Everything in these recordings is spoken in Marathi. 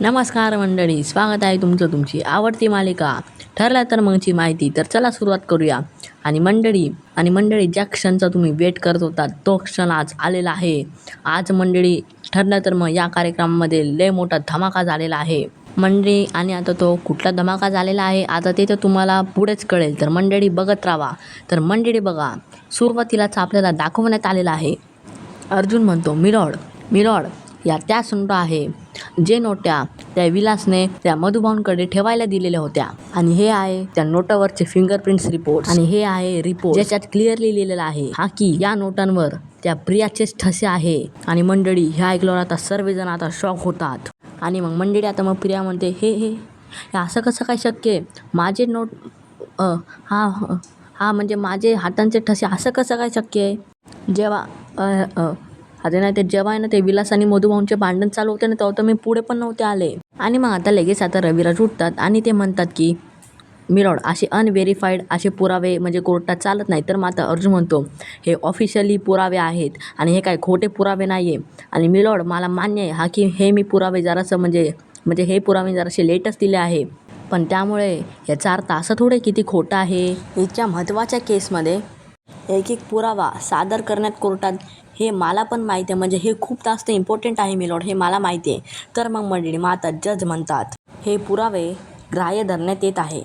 नमस्कार मंडळी स्वागत आहे तुमचं तुमची आवडती मालिका. ठरला तर मगची माहिती तर चला सुरुवात करूया. आणि मंडळी आणि मंडळी ज्या क्षणचा तुम्ही वेट करत होता तो क्षण आज आलेला आहे. आज मंडळी ठरलं तर मग या कार्यक्रमामध्ये लय मोठा धमाका झालेला आहे. मंडळी आणि आता तो कुठला धमाका झालेला आहे आता ते तर तुम्हाला पुढेच कळेल. तर मंडळी बघत राहा. तर मंडळी बघा. सुरुवातीलाच आपल्याला दाखवण्यात आलेला आहे. अर्जुन म्हणतो मिरॉड मिरॉड. या त्या नोटा आहे जे नोट्या त्या विलासने त्या मधुभाऊंकडे ठेवायला दिलेल्या होत्या. आणि हे आहे त्या नोटावरचे फिंगरप्रिंट्स रिपोर्ट आणि हे आहे रिपोर्ट ज्याच्यात क्लिअरली लिहिलेलं आहे हा की या नोटांवर त्या प्रियाचेच ठसे आहे. आणि मंडळी ह्या ऐकल्यावर आता सर्वजण आता शॉक होतात. आणि मग मंडळी आता मग प्रिया म्हणते हे हे असं कसं काय शक्य आहे? माझे नोट हा हा म्हणजे माझे हातांचे ठसे असं कसं काय शक्य आहे? जेव्हा आता नाही ते जेव्हा आहे ना ते विलास आणि मधुभाऊंचे भांडण चालू होते ना तेव्हा तर मी पुढे पण नव्हते आले. आणि मग आता लगेच आता रविराज उठतात आणि ते म्हणतात की मिरॉड असे अनव्हेरीफाईड असे पुरावे म्हणजे कोर्टात चालत नाही. तर मग आता अर्जुन म्हणतो हे ऑफिशियली पुरावे आहेत आणि हे काय खोटे पुरावे नाही आहे आणि मिलॉड मला मान्य आहे हा की हे मी पुरावे जरासं म्हणजे म्हणजे हे पुरावे जरासे लेटच दिले आहे. पण त्यामुळे याचा अर्थ असं थोडे किती खोटं आहे? इतक्या महत्त्वाच्या केसमध्ये एक एक पुरावा सादर करण्यात कोर्टात हे मला पण माहिती आहे. म्हणजे हे खूप जास्त इम्पॉर्टंट आहे मिलॉड हे मला माहिती आहे. तर मग मंडळी मग आता जज म्हणतात हे पुरावे ग्राह्य धरण्यात येत आहे.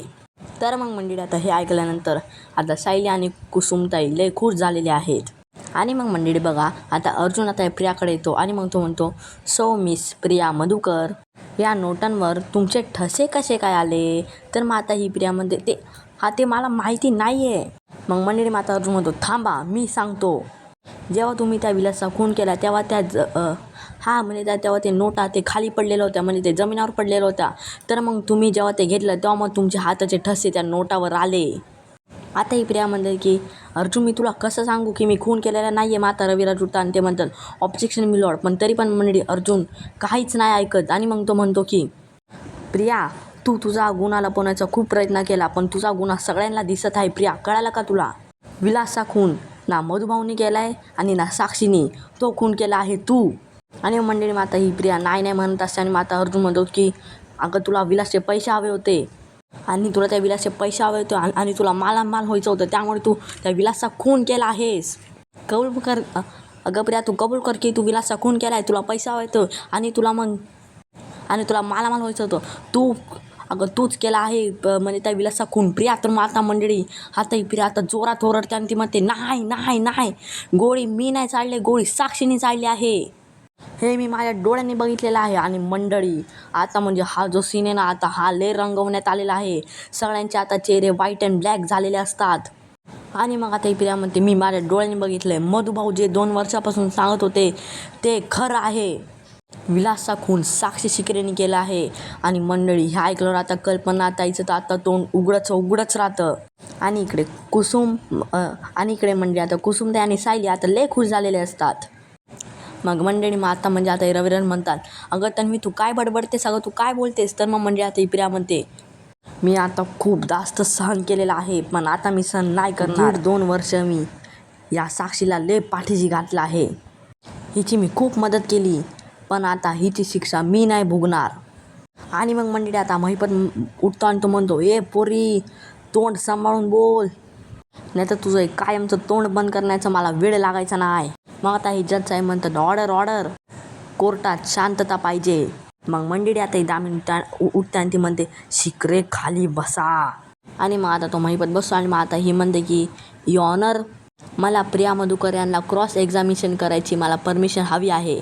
तर मग मंडळी आता हे ऐकल्यानंतर आता सायली आणि कुसुमताई लय खुश झालेले आहेत. आणि मग मंडळी बघा आता अर्जुन आता प्रियाकडे येतो आणि मग तो म्हणतो सो मिस प्रिया मधुकर या नोटांवर तुमचे ठसे कसे काय आले? तर मग आता ही प्रिया म्हणते ते हा ते मला माहिती नाही आहे मग मंडळी माता अर्जुन म्हणतो थांबा मी सांगतो. जेव्हा तुम्ही त्या विलासचा खून केला तेव्हा त्या ज हा म्हणजे त्या तेव्हा ते नोटा ते खाली पडलेल्या होत्या म्हणजे ते जमिनावर पडलेल्या होत्या. तर मग तुम्ही जेव्हा ते घेतलं तेव्हा मग तुमचे हाताचे ठसे त्या नोटावर आले. आता ही प्रिया म्हणते की अर्जुन मी तुला कसं सांगू की मी खून केलेला नाही आहे माता रविराज उठता आणि ते म्हणतात ऑब्जेक्शन मी लॉड पण तरी पण म्हणली अर्जुन काहीच नाही ऐकत. आणि मग तो म्हणतो की प्रिया तू तुझा गुन्हा लपवण्याचा खूप प्रयत्न केला पण तुझा गुन्हा सगळ्यांना दिसत आहे प्रिया. कळाला का तुला? विलासा खून ना मधुभाऊनी केला आहे आणि ना साक्षीनी. तो खून केला आहे तू. आणि मंडळी माता ही प्रिया नाही नाही म्हणत असते. आणि माता अर्जुन म्हणतो की अगं तुला विलासचे पैसे हवे होते. आणि तुला त्या विलासचे पैसे हवे होते आणि आणि तुला मालामाल व्हायचं होतं. त्यामुळे तू त्या विलासचा खून केला आहेस. कबूल कर अगं प्रिया तू कबूल कर की तू विलासचा खून केला आहे तुला पैसा हवा येतो आणि तुला मग आणि तुला मालामाल व्हायचं होतं. तू अगं तूच केला आहे प- म्हणजे त्या विलासा खून प्रिया तर मग आता मंडळी आता ही प्रिया आता जोरात ओरडते आणि ती म्हणते नाही नाही नाही. गोळी मी नाही चालले गोळी साक्षीने चालली आहे. हे मी माझ्या डोळ्यांनी बघितलेलं आहे आणि मंडळी आता म्हणजे हा जो सीन आहे ना आता हा ले रंगवण्यात आलेला आहे. सगळ्यांचे आता चेहरे व्हाईट अँड ब्लॅक झालेले असतात. आणि मग आता प्रिया म्हणते मी माझ्या डोळ्यांनी बघितलं आहे मधुभाऊ जे दोन वर्षापासून सांगत होते ते खरं आहे. विलासचा खून साक्षी शिकरेने केला आहे. आणि मंडळी ह्या ऐकल्यावर आता कल्पना ताईचं तर आता तोंड उघडच उघडच राहतं. आणि इकडे कुसुम आणि इकडे म्हणजे आता कुसुमताई आणि सायली आता लय खुश झालेले असतात. मग मंडळी मग आता म्हणजे आता रविरन म्हणतात अगं तन्वी तू काय बडबडतेस? अगं तू काय बोलतेस? तर मग म्हणजे आता ही प्रिया म्हणते मी आता खूप जास्त सहन केलेलं आहे पण आता मी सहन नाही करणार. दोन वर्ष मी या साक्षीला लय पाठीशी घातला आहे. हिची मी खूप मदत केली. पण आता हिची शिक्षा मी नाही भोगणार. आणि मग मंडळी आता महिपत उठतो आणि तो म्हणतो ए पोरी तोंड सांभाळून बोल. नाही तर तुझं कायमचं तोंड बंद करण्याचं मला वेळ लागायचा नाही. मग आता हे जज साहेब म्हणतात ऑर्डर ऑर्डर कोर्टात शांतता पाहिजे. मग मंडळी आता ही उठता उठते आणि ती म्हणते शिकरे खाली बसा. आणि मग आता तो महिपत बसतो आणि मग आता ही म्हणते की ऑनर मला प्रिया मधुकर यांना क्रॉस एक्झामिनेशन करायची मला परमिशन हवी आहे.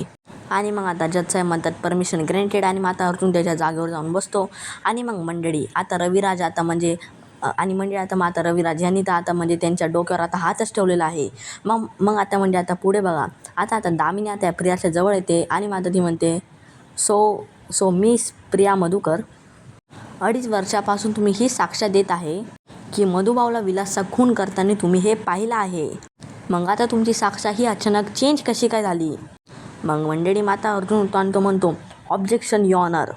आणि मग आता जज साहेब म्हणतात परमिशन ग्रँटेड आणि मग आता अर्जुन त्याच्या जागेवर जाऊन बसतो. आणि मग मंडळी आता रविराज आता म्हणजे आणि म्हणजे आता मग आता रविराज यांनी तर आता म्हणजे त्यांच्या डोक्यावर आता हातच ठेवलेला आहे. मग मग आता म्हणजे आता पुढे बघा आता आता दामिनी आता प्रियाच्या जवळ येते आणि मग आता ती म्हणते so so miss Priya Madhukar अडीच वर्षापासून तुम्ही ही साक्ष देत आहे की मधुबावला विलासचा खून करताना तुम्ही हे पाहिलं आहे. मग आता तुमची साक्षा ही अचानक चेंज कशी काय झाली? मग मंडळी माता अर्जुन उठतो आणि तो म्हणतो ऑब्जेक्शन यॉनर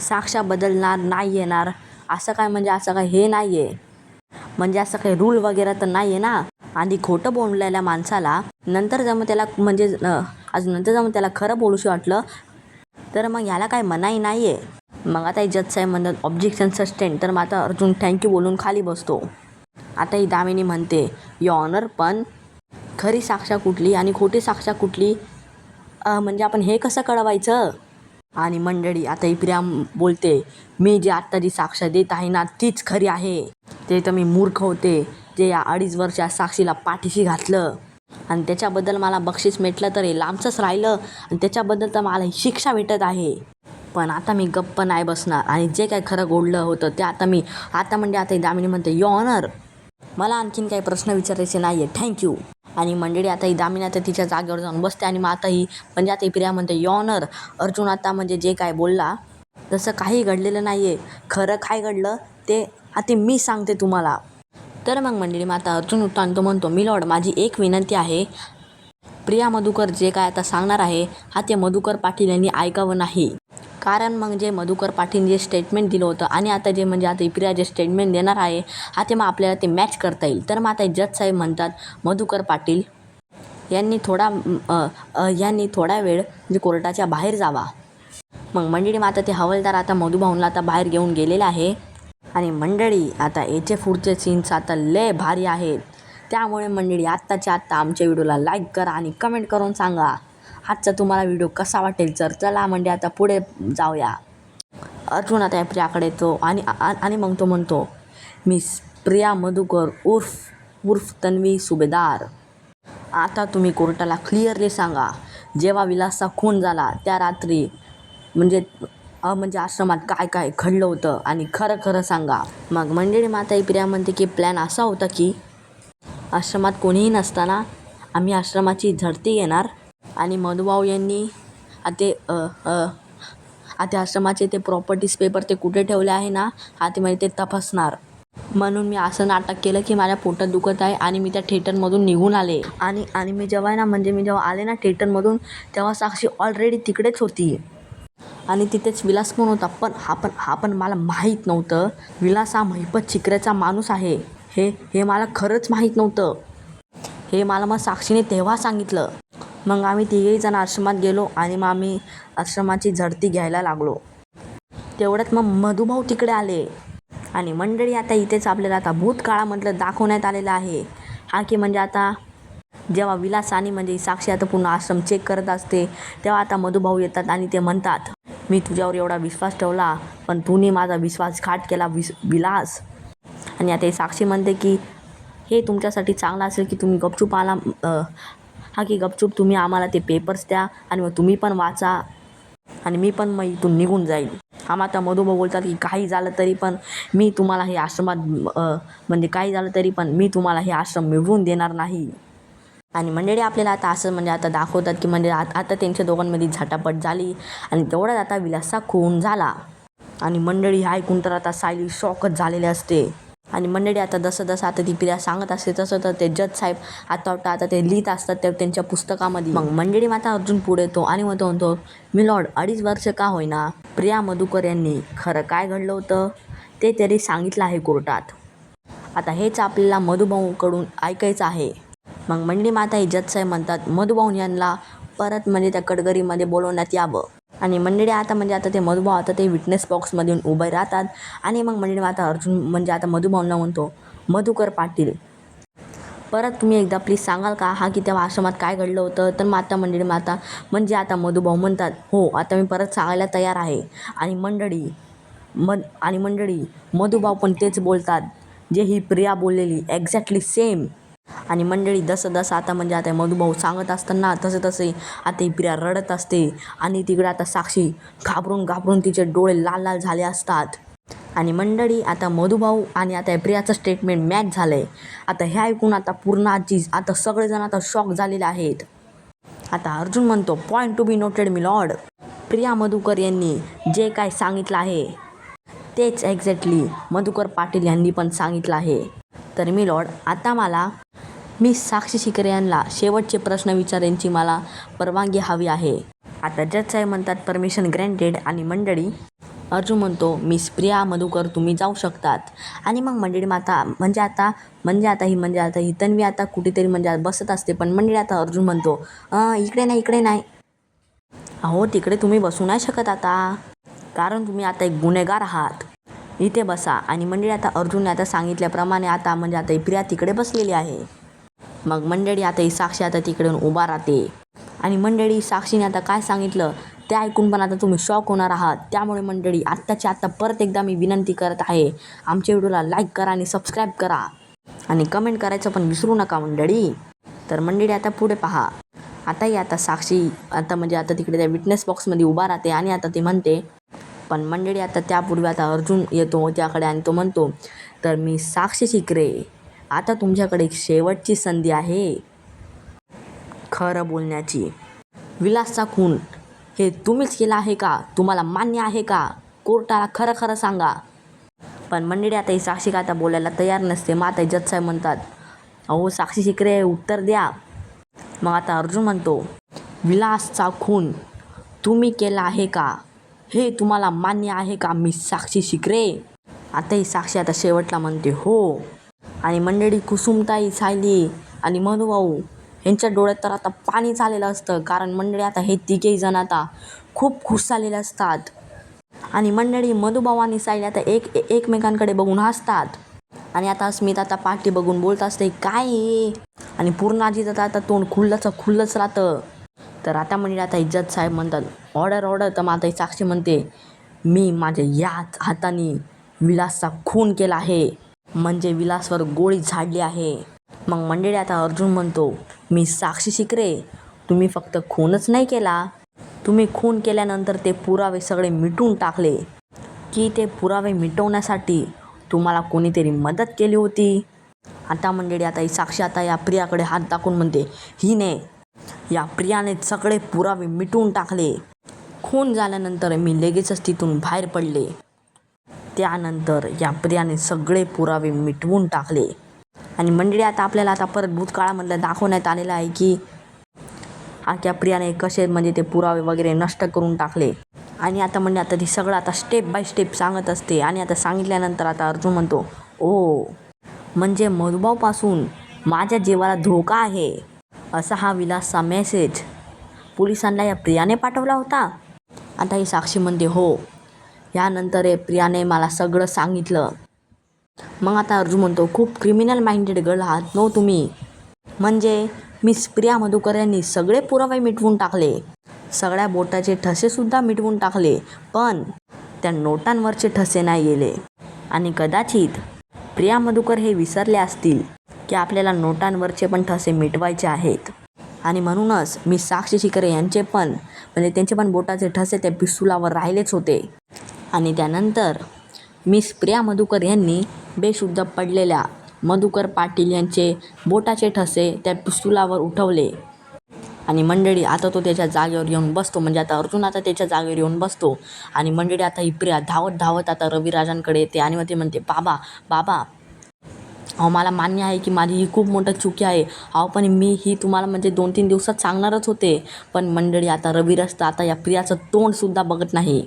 साक्षा बदलणार नाही येणार. असं काय म्हणजे असं काय हे नाही आहे. म्हणजे असं काही रूल वगैरे तर नाही आहे ना. आणि खोटं बोललेल्या माणसाला नंतर जमं त्याला म्हणजे आज नंतर जमं त्याला खरं बोलूशी वाटलं तर मग ह्याला काय मनाई नाही आहे. मग आता जज साहेब म्हणतात ऑब्जेक्शन सस्टेन तर मग आता अर्जुन थँक्यू बोलून खाली बसतो. आता ही दामिनी म्हणते यॉनर पण खरी साक्षा कुठली आणि खोटी साक्षा कुठली म्हणजे आपण हे कसं कळवायचं? आणि मंडळी आता ही बोलते मी जे आत्ता जी साक्ष देत आहे ना तीच खरी आहे. ते तर मी मूर्ख होते जे या अडीच वर्षा साक्षीला पाठीशी घातलं. आणि त्याच्याबद्दल मला बक्षीस भेटलं तर हे लांबचंच राहिलं आणि त्याच्याबद्दल तर मला ही शिक्षा भेटत आहे. पण आता मी गप्प नाही बसणार आणि जे काय खरं गोडलं होतं ते आता मी आता म्हणजे आता दामिनी म्हणते यॉ ऑनर मला आणखीन काही प्रश्न विचारायचे नाही आहे थँक्यू आणि मंडळी आता ही दामिनी आता तिच्या जागेवर जाऊन बसते आणि मग आता ही म्हणजे आता ही प्रिया म्हणते यॉनर अर्जुन आता म्हणजे जे काय बोलला तसं काही घडलेलं नाही आहे खरं काय घडलं ते आता मी सांगते तुम्हाला. तर मग मंडळी मग आता अर्जुन उठतो आणि तो म्हणतो मी लॉर्ड माझी एक विनंती आहे. प्रिया मधुकर जे काय आता सांगणार आहे हा ते मधुकर पाटील यांनी ऐकावं नाही. कारण मग जे मधुकर पाटील जे स्टेटमेंट दिलं होतं आणि आता जे म्हणजे आता इप्रिया जे स्टेटमेंट देणार आहे हा ते मग आपल्याला ते मॅच करता येईल. तर मग आता जज साहेब म्हणतात मधुकर पाटील यांनी थोडा यांनी थोडा वेळ म्हणजे कोर्टाच्या बाहेर जावा. मग मंडळी मग आता ते हवालदार आता मधुभाऊनला आता बाहेर घेऊन गेलेले आहे. आणि मंडळी आता याचे पुढचे सीन्स आता लय भारी आहेत. त्यामुळे मंडळी आत्ताच्या आत्ता आमच्या व्हिडिओला लाईक करा आणि कमेंट करून सांगा. आजचा तुम्हाला व्हिडिओ कसा वाटेल तर चला म्हणजे आता पुढे जाऊया. अर्जुन आता या प्रियाकडे येतो आणि आणि मग तो म्हणतो मिस प्रिया मधुकर उर्फ उर्फ तन्वी सुभेदार. आता तुम्ही कोर्टाला क्लिअरली सांगा. जेव्हा विलासचा खून झाला त्या रात्री म्हणजे अ, म्हणजे आश्रमात काय काय घडलं होतं आणि खरं खरं सांगा. मग मंडळी माता ही प्रिया म्हणते की प्लॅन असा होता की आश्रमात कोणीही नसताना आम्ही आश्रमाची झडती घेणार आणि मधुभाऊ यांनी ते अ, ते आश्रमाचे ते प्रॉपर्टीज पेपर ते कुठे ठेवले आहे ना हा ते म्हणजे ते तपासणार. म्हणून मी असं नाटक केलं की माझ्या पोटात दुखत आहे आणि मी त्या थिएटरमधून निघून आले. आणि आणि मी जेव्हा ना म्हणजे मी जेव्हा आले ना थिएटरमधून तेव्हा साक्षी ऑलरेडी तिकडेच होती. आणि तिथेच विलास पण होता पण हा पण हा पण मला माहीत नव्हतं. विलास हा महिपत चिकऱ्याचा माणूस आहे. हे हे मला खरंच माहीत नव्हतं. हे मला मग साक्षीने तेव्हा सांगितलं. मग आम्ही तिघेही जण आश्रमात गेलो आणि मग आम्ही आश्रमाची झडती घ्यायला लागलो. तेवढ्यात मग मधुभाऊ तिकडे आले. आणि मंडळी आता इथेच आपल्याला आता भूतकाळामधलं दाखवण्यात आलेलं आहे. हा की म्हणजे आता जेव्हा विलास आणि म्हणजे साक्षी आता पूर्ण आश्रम चेक करत असते तेव्हा आता मधुभाऊ येतात आणि ते म्हणतात मी तुझ्यावर एवढा विश्वास ठेवला पण तूने माझा विश्वासघात केला विस विलास. आणि आता हे साक्षी म्हणते की हे तुमच्यासाठी चांगलं असेल की तुम्ही गपचूप आला हा की गपचूप तुम्ही आम्हाला ते पेपर्स द्या आणि मग तुम्ही पण वाचा. आणि मी पण मग इथून निघून जाईल हा माता मधोबा बोलतात की काही झालं तरी पण मी तुम्हाला हे आश्रमात म्हणजे काही झालं तरी पण मी तुम्हाला हे आश्रम मिळवून देणार नाही. आणि मंडळी आपल्याला आता असं म्हणजे आता दाखवतात की म्हणजे आता त्यांच्या दोघांमध्ये झटापट झाली आणि तेवढाच आता विलासचा खून झाला. आणि मंडळी ऐकून तर आता सायली शॉकच झालेले असते. आणि मंडळी आता जसं जसं आता ती प्रिया सांगत असते तसं तर ते जज साहेब आता वाटतं आता ते लिहित असतात ते त्यांच्या पुस्तकामध्ये. मग मंडळी माता अर्जुन पुढे येतो आणि मग तो म्हणतो मी लॉर्ड अडीच वर्ष का होईना प्रिया मधुकर यांनी खरं काय घडलं होतं? ते तरी सांगितलं आहे कोर्टात. आता हेच आपल्याला मधुभाऊकडून ऐकायचं आहे. मग मंडळी माता हे जज साहेब म्हणतात मधुभाऊ यांना परत म्हणजे त्या कडगरीमध्ये बोलवण्यात यावं. आणि मंडळी आता म्हणजे आता ते मधुभाऊ आता ते विटनेस बॉक्समध्ये उभे राहतात. आणि मग मंडळी आता अर्जुन म्हणजे आता मधुभावना म्हणतो मधुकर पाटील परत तुम्ही एकदा प्लीज सांगाल का? हा की तेव्हा आश्रमात काय घडलं होतं? तर माता मंडळी माता म्हणजे आता मधुभाऊ म्हणतात हो आता मी परत सांगायला तयार आहे. आणि मंडळी मन आणि मंडळी मधुभाऊ पण तेच बोलतात जे ही प्रिया बोललेली एक्झॅक्टली सेम आणि मंडळी जसं जसं आता म्हणजे आता मधुभाऊ सांगत असताना तसं तसे आता प्रिया रडत असते आणि तिकडे आता साक्षी घाबरून घाबरून तिचे डोळे लाल लाल झाले असतात. आणि मंडळी आता मधुभाऊ आणि आता प्रियाचं स्टेटमेंट मॅच झालं आहे आता हे ऐकून आता पूर्ण आजी आता सगळेजण आता शॉक झालेले आहेत. आता अर्जुन म्हणतो point to be noted my lord Priya Madhukar यांनी जे काय सांगितलं आहे तेच एक्झॅक्टली मधुकर पाटील यांनी पण सांगितलं आहे. तर मी लॉर्ड आता मला मी साक्षी शिकरे यांना शेवटचे प्रश्न विचारण्याची मला परवानगी हवी आहे. आता जज साहेब म्हणतात परमिशन ग्रँटेड आणि मंडळी अर्जुन म्हणतो मिस प्रिया मधुकर तुम्ही जाऊ शकतात. आणि मग मंडळी माता म्हणजे आता? म्हणजे आता ही म्हणजे आता ही. तन्वी आता कुठेतरी म्हणजे बसत असते पण मंडळी आता अर्जुन म्हणतो इकडे नाही इकडे नाही. अहो तिकडे तुम्ही बसू नाही शकत आता कारण तुम्ही आता एक गुन्हेगार आहात. इथे बसा. आणि मंडळी आता अर्जुनने आता सांगितल्याप्रमाणे आता म्हणजे आता ही प्रिया तिकडे बसलेली आहे. मग मंडळी आता ही साक्षी आता तिकडे उभा राहते. आणि मंडळी साक्षीने आता काय सांगितलं? ते ऐकून पण आता तुम्ही शॉक होणार आहात. त्यामुळे मंडळी आत्ताची आत्ता परत एकदा मी विनंती करत आहे आमच्या व्हिडिओला लाईक करा आणि सबस्क्राईब करा. आणि कमेंट करायचं पण विसरू नका मंडळी. तर मंडळी आता पुढे पहा. आताही आता साक्षी आता म्हणजे आता तिकडे त्या विटनेस बॉक्समध्ये उभा राहते आणि आता ती म्हणते पण मंडळी आता त्यापूर्वी आता अर्जुन येतो त्याकडे आणि तो म्हणतो तर मी साक्षी शिकरे. आता तुमच्याकडे एक शेवटची संधी आहे. खरं बोलण्याची. विलासचा खून. हे तुम्हीच केला आहे का? तुम्हाला मान्य आहे का? कोर्टाला खरं खरं सांगा. पण मंडळी आता ही साक्षी का आता बोलायला तयार नसते. मग आता जज साहेब म्हणतात अहो साक्षी शिकरे उत्तर द्या. मग आता अर्जुन म्हणतो विलासचा खून तुम्ही केला आहे का? हे तुम्हाला मान्य आहे का मी साक्षी शिकरे? आता ही साक्षी आता शेवटला म्हणते हो. आणि मंडळी कुसुमताई सायली आणि मधुभाऊ यांच्या डोळ्यात तर आता पाणी चाललेलं असतं. कारण मंडळी आता हे तिघेही जण आता खूप खुश झालेले असतात. आणि मंडळी मधुभाऊ आणि सायली आता एक एकमेकांकडे बघून हसतात. आणि आता स्मित आता पाठी बघून बोलत असते काय आणि आणि पूर्णाजी तर आता तोंड खुल्लंच खुल्लंच राहतं. तर आता म्हणजे आता इज्जत साहेब म्हणतात ऑर्डर ऑर्डर. तर मग साक्षी म्हणते मी माझ्या याच हाताने विलासचा खून केला आहे. म्हणजे विलासवर गोळी झाडली आहे. मग मंडळी आता अर्जुन म्हणतो मी साक्षी शिकरे तुम्ही फक्त खूनच नाही केला. तुम्ही खून केल्यानंतर ते पुरावे सगळे मिटून टाकले. की ते पुरावे मिटवण्यासाठी तुम्हाला कोणीतरी मदत केली होती? आता मंडळी आता ही साक्षी आता या प्रियाकडे हात दाखवून म्हणते हिने या प्रियाने सगळे पुरावे मिटवून टाकले. खून झाल्यानंतर मी लगेचच तिथून बाहेर पडले. त्यानंतर या प्रियाने सगळे पुरावे मिटवून टाकले. आणि मंडळी आता आपल्याला आता परत भूतकाळामधलं दाखवण्यात आलेलं आहे की आख्या प्रियाने कसे म्हणजे ते पुरावे वगैरे नष्ट करून टाकले. आणि आता म्हणजे आता ती सगळं आता स्टेप बाय स्टेप सांगत असते. आणि आता सांगितल्यानंतर आता अर्जुन म्हणतो ओ म्हणजे मधुभावपासून माझ्या जीवाला धोका आहे. असा हा विलासचा मेसेज पोलिसांना या प्रियाने पाठवला होता. आता ही साक्षी म्हणते हो यानंतर हे प्रियाने मला सगळं सांगितलं. मग आता अर्जुन म्हणतो खूप क्रिमिनल माइंडेड गर्ल आहात नो तुम्ही. म्हणजे मिस प्रिया मधुकर यांनी सगळे पुरावे मिटवून टाकले. सगळ्या बोटाचे ठसेसुद्धा मिटवून टाकले पण त्या नोटांवरचे ठसे नाही गेले. आणि कदाचित प्रिया मधुकर हे विसरले असतील की आपल्याला नोटांवरचे पण ठसे मिटवायचे आहेत. आणि म्हणूनच मी साक्षी शिकरे यांचे पण म्हणजे त्यांचे पण बोटाचे ठसे त्या पिस्तुलावर राहिलेच होते. आणि त्यानंतर मिस प्रिया मधुकर यांनी बेशुद्ध पडलेल्या मधुकर पाटील यांचे बोटाचे ठसे त्या पिस्तुलावर उठवले. आणि मंडळी आता तो त्याच्या जागेवर येऊन बसतो. म्हणजे आता अर्जुन आता त्याच्या जागेवर येऊन बसतो. आणि मंडळी आता ही प्रिया धावत धावत आता रविराजांकडे येते आणि मग ते म्हणते बाबा बाबा अहो मला मान्य आहे की माझी ही खूप मोठं चुकी आहे. अहो पण मी ही तुम्हाला म्हणजे दोन तीन दिवसात सांगणारच होते. पण मंडळी आता रविराज तर आता या प्रियाचं तोंडसुद्धा बघत नाही.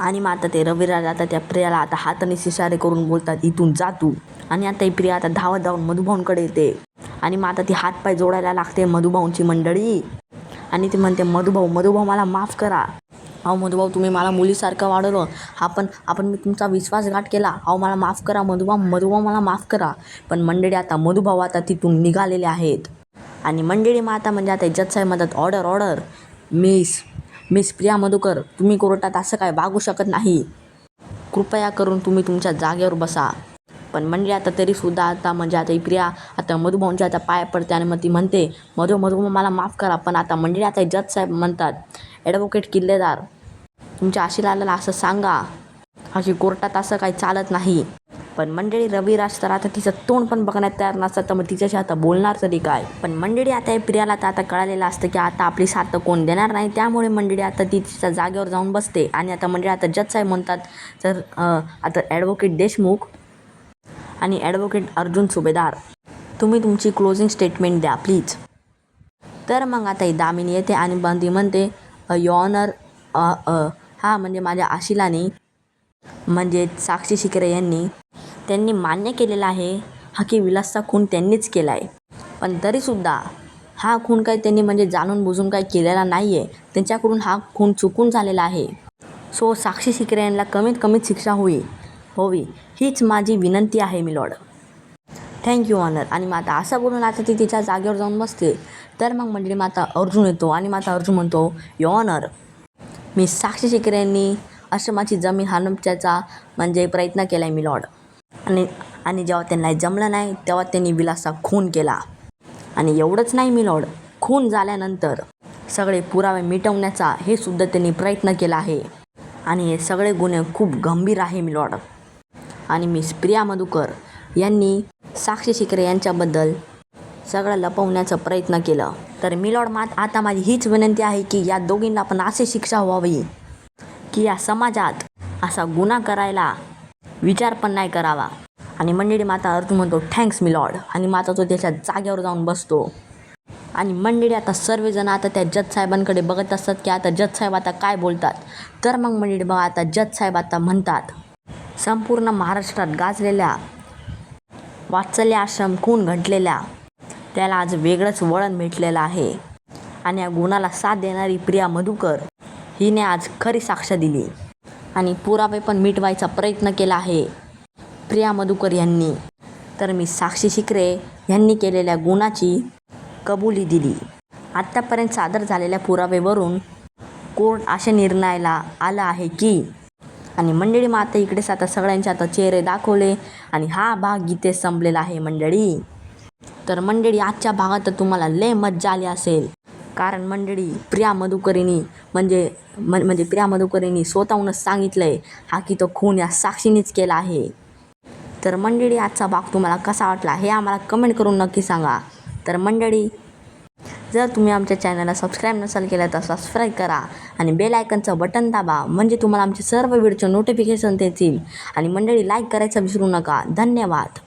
आणि मग आता ते रविराला आता त्या प्रियाला आता हाताने इशारे करून बोलतात इथून जा तू. आणि आता ही प्रिया आता धावत धावून मधुभाऊंकडे येते. आणि मग आता ती हातपाय जोडायला लागते मधुभाऊंची मंडळी. आणि ती म्हणते मधुभाऊ मधुभाऊ मला माफ करा. अहो मधुभाऊ तुम्ही मला मुलीसारखं वाढवलं. आपण आपण मी तुमचा विश्वासघात केला. अहो मला माफ करा मधुभाऊ मधुभाऊ मला माफ करा. पण मंडळी आता मधुभाऊ आता तिथून निघालेले आहेत. आणि मंडळी मग आता म्हणजे आता जज साहेब म्हणतात order order. Miss. Miss Priya Madhukar तुम्ही कोर्टात असं काय वागू शकत नाही. कृपया करून तुम्ही तुमच्या जागेवर बसा. पण म्हणजे आता तरीसुद्धा आता म्हणजे आता प्रिया आता मधुभाऊंच्या आता पाया पडते आणि मग ती म्हणते मधु मधु मला माफ करा पण आता म्हणजे आता जज साहेब म्हणतात ॲडव्होकेट किल्लेदार तुमच्या आशिलाला असं सांगा अशी कोर्टात असं काही चालत नाही. पण मंडळी रविराज तर आता तिचं तोंड पण बघण्यात तयार नसतात तर मग तिच्याशी आता बोलणार तरी काय? पण मंडळी आता हे प्रियाला तर आता कळालेलं असतं की आता आपली साथ कोण देणार नाही. त्यामुळे मंडळी आता ती तिच्या जागेवर जाऊन बसते. आणि आता मंडळी आता जज साहेब म्हणतात तर आता ॲडव्होकेट देशमुख आणि ॲडव्होकेट अर्जुन सुभेदार तुम्ही तुमची क्लोजिंग स्टेटमेंट द्या प्लीज तर मग आता ही दामिनी येते आणि बंदी म्हणते यॉनर हा म्हणजे माझ्या आशिलाने म्हणजे साक्षी शिकरे यांनी त्यांनी मान्य केलेलं आहे. हा की विलासचा खून त्यांनीच केला आहे पण तरीसुद्धा हा खून काही त्यांनी म्हणजे जाणून बुजून काही केलेला नाही आहे त्यांच्याकडून हा खून चुकून झालेला आहे. सो साक्षी शिकरे यांना कमीत कमीत शिक्षा होई होवी हीच माझी विनंती आहे मिलॉड थँक्यू ऑनर आणि माता असं बोलून आता ती तिच्या जागेवर जाऊन बसते. तर मग मंडळी माता अर्जुन येतो आणि माता अर्जुन म्हणतो यो ऑनर मी साक्षी शिकरे यांनी आश्रमाची जमीन हडपण्याचा म्हणजे प्रयत्न केला आहे मिलॉड आणि आणि जेव्हा त्यांना जमलं नाही तेव्हा त्यांनी विलासचा खून केला. आणि एवढंच नाही मिलॉड खून झाल्यानंतर सगळे पुरावे मिटवण्याचा हे सुद्धा त्यांनी प्रयत्न केला आहे. आणि हे सगळे गुन्हे खूप गंभीर आहे मिलॉड आणि मिस प्रिया मधुकर यांनी साक्षी शिकरे यांच्याबद्दल सगळं लपवण्याचा प्रयत्न केलं. तर मिलॉड मात आता माझी हीच विनंती आहे की या दोघींना पण अशी शिक्षा व्हावी की या समाजात असा गुन्हा करायला विचार पण नाही करावा. आणि मंडळी माता अर्जुन म्हणतो थँक्स मिलॉड आणि माता तो त्याच्या जागेवर जाऊन बसतो. आणि मंडळी आता सर्वजण आता त्या जज साहेबांकडे बघत असतात की आता जज साहेब आता काय बोलतात. तर मग मंडळी बघा आता जज साहेब आता म्हणतात संपूर्ण महाराष्ट्रात गाजलेल्या वाचल्या आश्रम खून घडलेल्या त्याला आज वेगळंच वळण भेटलेलं आहे. आणि या गुणाला साथ देणारी प्रिया मधुकर हिने आज खरी साक्ष दिली. आणि पुरावे पण मिटवायचा प्रयत्न केला आहे. प्रिया मधुकर यांनी. तर मी साक्षी शिकरे यांनी केलेल्या गुणाची कबुली दिली. आत्तापर्यंत सादर झालेल्या पुरावेवरून कोर्ट अशा निर्णयाला आलं आहे की? आणि मंडळी मग आता इकडेच आता सगळ्यांचे आता चेहरे दाखवले आणि हा भाग इथे संपलेला आहे मंडळी. तर मंडळी आजच्या भागात तर तुम्हाला लय मज्जा आली असेल. कारण मंडळी प्रिया मधुकरीनी म्हणजे मन म्हणजे प्रिया मधुकरीनी स्वतःहूनच सांगितलं आहे हा की तो खून या साक्षीनेच केला आहे. तर मंडळी आजचा भाग तुम्हाला कसा वाटला हे आम्हाला कमेंट करून नक्की सांगा. तर मंडळी जर तुम्ही आमच्या चॅनलला सबस्क्राईब नसाल केलं तर सबस्क्राईब करा आणि बेल आयकनचं बटन दाबा म्हणजे तुम्हाला आमचे सर्व व्हिडिओचे नोटिफिकेशन देतील आणि मंडळी लाईक करायचं विसरू नका. धन्यवाद.